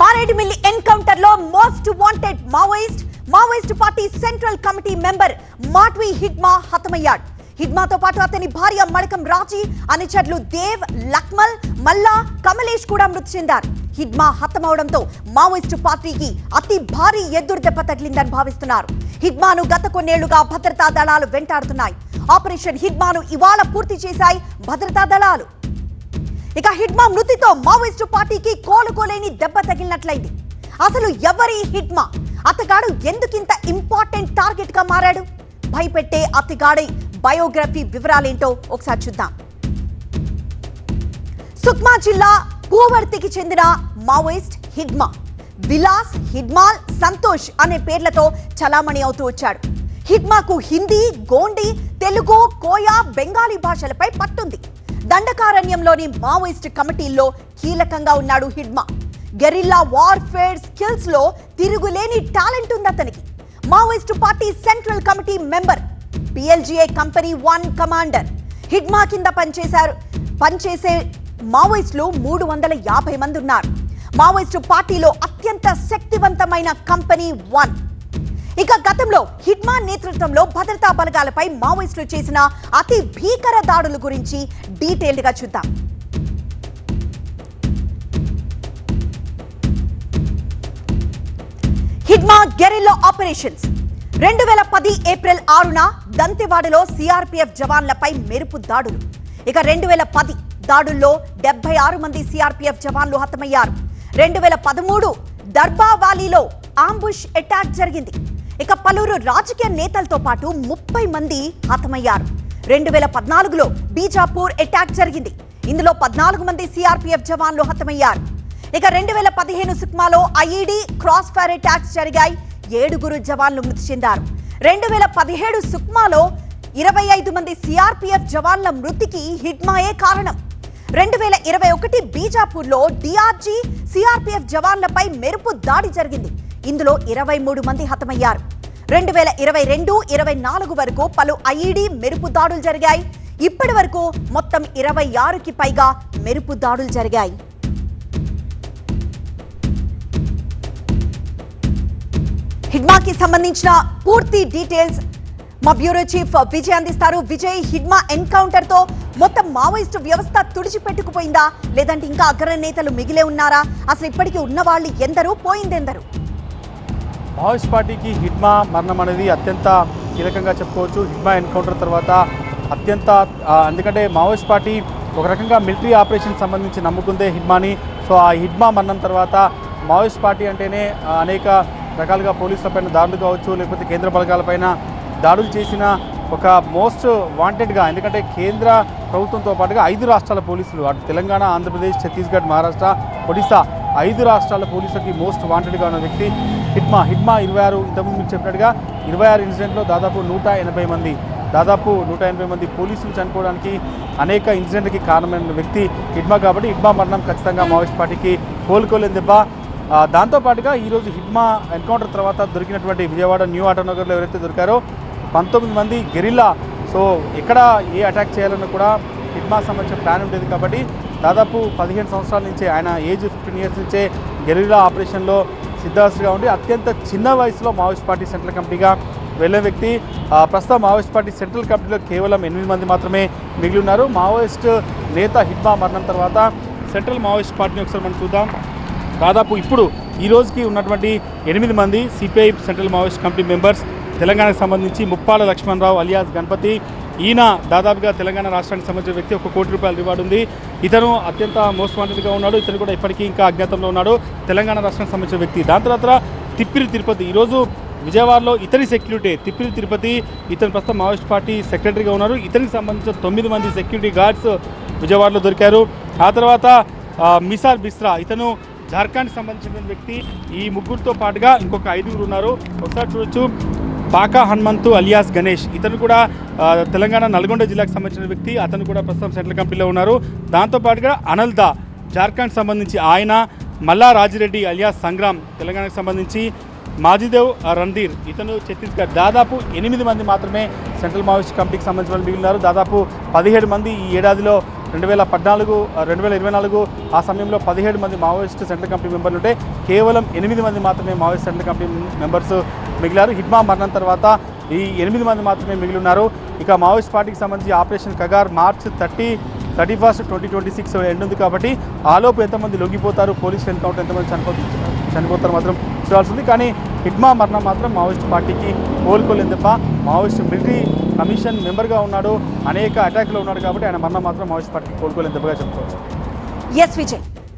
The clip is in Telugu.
మారేడుమిల్లి ఎన్కౌంటర్లో most wanted Maoist Maoist party central committee member Madvi Hidma హతమయ్యాడు. హిడ్మాతో పాటు అతని భార్య మడకం రాజీ అనుచరులు దేవ్ లక్మల్ మల్లా కమలేష్ కూడా మృతి చెందారు. హిడ్మా హతమవడంతో మావోయిస్టు పార్టీకి అతి భారీ ఎదురు దెబ్బ తగిలిందని భావిస్తున్నారు. హిడ్మాను గత కొన్నేళ్ళుగా భద్రతా దళాలు వెంటాడుతున్నాయి. ఆపరేషన్ హిడ్మాను ఇవాళ పూర్తి చేశాయి భద్రతా దళాలు. ఇక హిడ్మా మృతితో మావోయిస్టు పార్టీకి కోలుకోలేని దెబ్బ తగిలినట్లయింది. అసలు ఎవరి హిడ్మా అతగాడు ఎందుకింత ఇంపార్టెంట్ టార్గెట్గా మారాడు? భయపెట్టే అతగాడి బయోగ్రఫీ వివరాలేంటో ఒకసారి చూద్దాం. సుక్మా జిల్లా పూవర్తికి చెందిన మావోయిస్ట్ హిడ్మా విలాస్ హిడ్మాల్ సంతోష్ అనే పేర్లతో చలామణి అవుతూ వచ్చాడు. హిడ్మాకు హిందీ గోండి తెలుగు కోయా బెంగాలీ భాషలపై పట్టుంది. దండకారణ్యంలోని మావోయిస్ట్ కమిటీల్లో కీలకంగా ఉన్నాడు హిడ్మా. గెరిల్లా వార్ఫేర్ స్కిల్స్లో తిరుగులేని టాలెంట్ ఉంది అతనికి. Maoist party central committee member PLGA company one commander. Hidma కింద పనిచేశారు. పనిచేసే మావోయిస్టులు మూడు వందల యాభై మంది ఉన్నారు. మావోయిస్టు పార్టీలో అత్యంత శక్తివంతమైన కంపెనీ వన్. ఇక గతంలో హిడ్మా నేతృత్వంలో భద్రతా బలగాలపై మావోయిస్టులు చేసిన అతి భీకర దాడుల గురించి డీటెయిల్డ్గా చూద్దాం. Hidma guerrilla operations. రెండు వేల పది ఏప్రిల్ ఆరున దంతెవాడలో సిఆర్పిఎఫ్ జవాన్లపై మెరుపు దాడులు. ఇక రెండు వేల పది దాడుల్లో డెబ్బై ఆరు మంది సిఆర్పిఎఫ్ జవాన్లు హతమయ్యారు. రెండు వేల పదమూడు దర్బావాలీలో ఆంబుష్ అటాక్ జరిగింది. ఇక పలువురు రాజకీయ నేతలతో పాటు ముప్పై మంది హతమయ్యారు. రెండు వేల పద్నాలుగులో బీజాపూర్ అటాక్ జరిగింది. ఇందులో పద్నాలుగు మంది సిఆర్పీఎఫ్ జవాన్లు హతమయ్యారు. ఇక రెండు వేల పదిహేను సుక్మాలో ఐఈడి క్రాస్ ఫైర్ అటాక్స్ జరిగాయి. ఏడుగురు జవాన్లు మృతి చెందారు. రెండు వేల పదిహేడు సుక్మాలో ఇరవై ఐదు మంది సిఆర్పీఎఫ్ జవాన్ల మృతికి హిడ్మాయే కారణం. రెండు వేల ఇరవై ఒకటి బీజాపూర్లో డిఆర్జీ సిఆర్పీఎఫ్ జవాన్లపై మెరుపు దాడి జరిగింది. ఇందులో ఇరవై మూడు మంది హతమయ్యారు. రెండు వేల ఇరవై రెండు ఇరవై నాలుగు వరకు పలు ఐఈడి మెరుపు దాడులు జరిగాయి. ఇప్పటి వరకు మొత్తం ఇరవై ఆరుకి పైగా మెరుపు దాడులు జరిగాయి. హిడ్మాకి సంబంధించిన పూర్తి డీటెయిల్స్ మా బ్యూరో చీఫ్ విజయ్ అందిస్తారు. విజయ్ హిడ్మా ఎన్కౌంటర్తో మొత్తం మావోయిస్టు వ్యవస్థ తుడిచిపెట్టుకుపోయిందా? లేదంటే ఇంకా అగ్ర నేతలు మిగిలే ఉన్నారా? అసలు ఇప్పటికీ ఉన్న వాళ్ళు ఎందరూ పోయిందెందరు? మావోయిస్ట్ పార్టీకి హిడ్మా మరణం అనేది అత్యంత కీలకంగా చెప్పుకోవచ్చు. హిడ్మా ఎన్కౌంటర్ తర్వాత అత్యంత ఎందుకంటే మావోయిస్ట్ పార్టీ ఒక రకంగా మిలిటరీ ఆపరేషన్ సంబంధించి నమ్ముకుందే హిడ్మాని సో ఆ హిడ్మా మరణం తర్వాత మావోయిస్ట్ పార్టీ అంటేనే అనేక రకాలుగా పోలీసులపైన దాడులు కావచ్చు లేకపోతే కేంద్ర బలగాలపైన దాడులు చేసిన ఒక మోస్ట్ వాంటెడ్గా ఎందుకంటే కేంద్ర ప్రభుత్వంతో పాటుగా ఐదు రాష్ట్రాల పోలీసులు అటు తెలంగాణ ఆంధ్రప్రదేశ్ ఛత్తీస్గఢ్ మహారాష్ట్ర ఒడిశా ఐదు రాష్ట్రాల పోలీసులకి మోస్ట్ వాంటెడ్గా ఉన్న వ్యక్తి హిడ్మా హిడ్మా ఇరవై ఆరు ఇంతకుముందు మీకు చెప్పినట్టుగా ఇరవై ఆరు ఇన్సిడెంట్లో దాదాపు నూట ఎనభై మంది దాదాపు నూట ఎనభై మంది పోలీసులు చనిపోవడానికి అనేక ఇన్సిడెంట్కి కారణమైన వ్యక్తి హిడ్మా కాబట్టి హిడ్మా మరణం ఖచ్చితంగా మావోయిస్ట్ పార్టీకి కోలుకోలేని దెబ్బ. దాంతోపాటుగా ఈరోజు హిడ్మా ఎన్కౌంటర్ తర్వాత దొరికినటువంటి విజయవాడ న్యూ ఆటోనగర్లో ఎవరైతే దొరికారో పంతొమ్మిది మంది గెరిల్లా. సో ఎక్కడ ఏ అటాక్ చేయాలన్నా కూడా హిడ్మా సంబంధించిన ప్లాన్ ఉండేది కాబట్టి దాదాపు పదిహేను సంవత్సరాల నుంచే ఆయన ఏజ్ ఫిఫ్టీన్ ఇయర్స్ నుంచే గెరిలా ఆపరేషన్లో సిద్ధాస్తుగా ఉండి అత్యంత చిన్న వయసులో మావోయిస్ట్ పార్టీ సెంట్రల్ కమిటీగా వెళ్ళే వ్యక్తి. ప్రస్తుతం మావోయిస్ట్ పార్టీ సెంట్రల్ కమిటీలో కేవలం ఎనిమిది మంది మాత్రమే మిగిలి ఉన్నారు. మావోయిస్ట్ నేత హిడ్మా మరణం తర్వాత సెంట్రల్ మావోయిస్ట్ పార్టీని ఒకసారి మనం చూద్దాం. దాదాపు ఇప్పుడు ఈ రోజుకి ఉన్నటువంటి ఎనిమిది మంది CPI central Maoist committee members తెలంగాణకు సంబంధించి ముప్పాల లక్ష్మణరావు అలియాస్ గణపతి ఈయన దాదాపుగా తెలంగాణ రాష్ట్రానికి సంబంధించిన వ్యక్తి ఒక కోటి రూపాయల రివార్డు ఉంది. ఇతను అత్యంత మోస్ట్ వాంటెడ్గా ఉన్నాడు. ఇతను కూడా ఇప్పటికీ ఇంకా అజ్ఞాతంలో ఉన్నాడు. తెలంగాణ రాష్ట్రానికి సంబంధించిన వ్యక్తి. దాని తర్వాత తిప్పిరి తిరుపతి. ఈరోజు విజయవాడలో ఇతని సెక్యూరిటీ తిప్పిరి తిరుపతి. ఇతను ప్రస్తుతం మావోయిస్ట్ పార్టీ సెక్రటరీగా ఉన్నారు. ఇతనికి సంబంధించిన తొమ్మిది మంది సెక్యూరిటీ గార్డ్స్ విజయవాడలో దొరికారు. ఆ తర్వాత మిసార్ బిస్రా. ఇతను జార్ఖండ్ సంబంధించిన వ్యక్తి. ఈ ముగ్గురితో పాటుగా ఇంకొక ఐదుగురు ఉన్నారు. ఒకసారి చూడొచ్చు. పాకా హనుమంతు అలియాస్ గణేష్. ఇతను కూడా తెలంగాణ నల్గొండ జిల్లాకు సంబంధించిన వ్యక్తి. అతను కూడా ప్రస్తుతం సెంట్రల్ కంపెనీలో ఉన్నారు. దాంతోపాటుగా అనల్దా జార్ఖండ్ సంబంధించి ఆయన మల్లా రాజిరెడ్డి అలియాస్ సంగ్రామ్ తెలంగాణకు సంబంధించి మాజిదేవ్ రణధీర్. ఇతను ఛత్తీస్గఢ్. దాదాపు ఎనిమిది మంది మాత్రమే సెంట్రల్ మావోయిస్ట్ కమిటీకి సంబంధించిన వాళ్ళు మిగిలినారు. దాదాపు పదిహేడు మంది ఈ ఏడాదిలో రెండు వేల పద్నాలుగు రెండు వేల ఇరవై నాలుగు ఆ సమయంలో పదిహేడు మంది మావోయిస్ట్ సెంట్రల్ కమిటీ మెంబర్లు ఉంటే కేవలం ఎనిమిది మంది మాత్రమే మావోయిస్ట్ సెంట్రల్ కమిటీ మెంబర్స్ మిగిలారు. హిడ్మా మరణం తర్వాత ఈ ఎనిమిది మంది మాత్రమే మిగిలి ఉన్నారు ఇక మావోయిస్ట్ పార్టీకి సంబంధించి operation Kagar March thirty thirty first twenty twenty six end ఉంది కాబట్టి ఆలోపు ఎంతమంది లొంగిపోతారు? పోలీస్ ఎన్కౌంటర్ ఎంతమంది చనిపో చనిపోతారు మాత్రం చూడాల్సి ఉంది. కానీ హిడ్మా మరణం మాత్రం మావోయిస్ట్ పార్టీకి కోలుకోలేదు తప్ప మావోయిస్ట్ మిలిటరీ కమిషన్ మెంబర్గా ఉన్నాడు. అనేక అటాక్లో ఉన్నాడు కాబట్టి ఆయన మరణం మాత్రం మావోయిస్ట్ పార్టీకి కోలుకోలేదు తప్పగా చెప్పుకోవచ్చు. ఎస్ విజయ్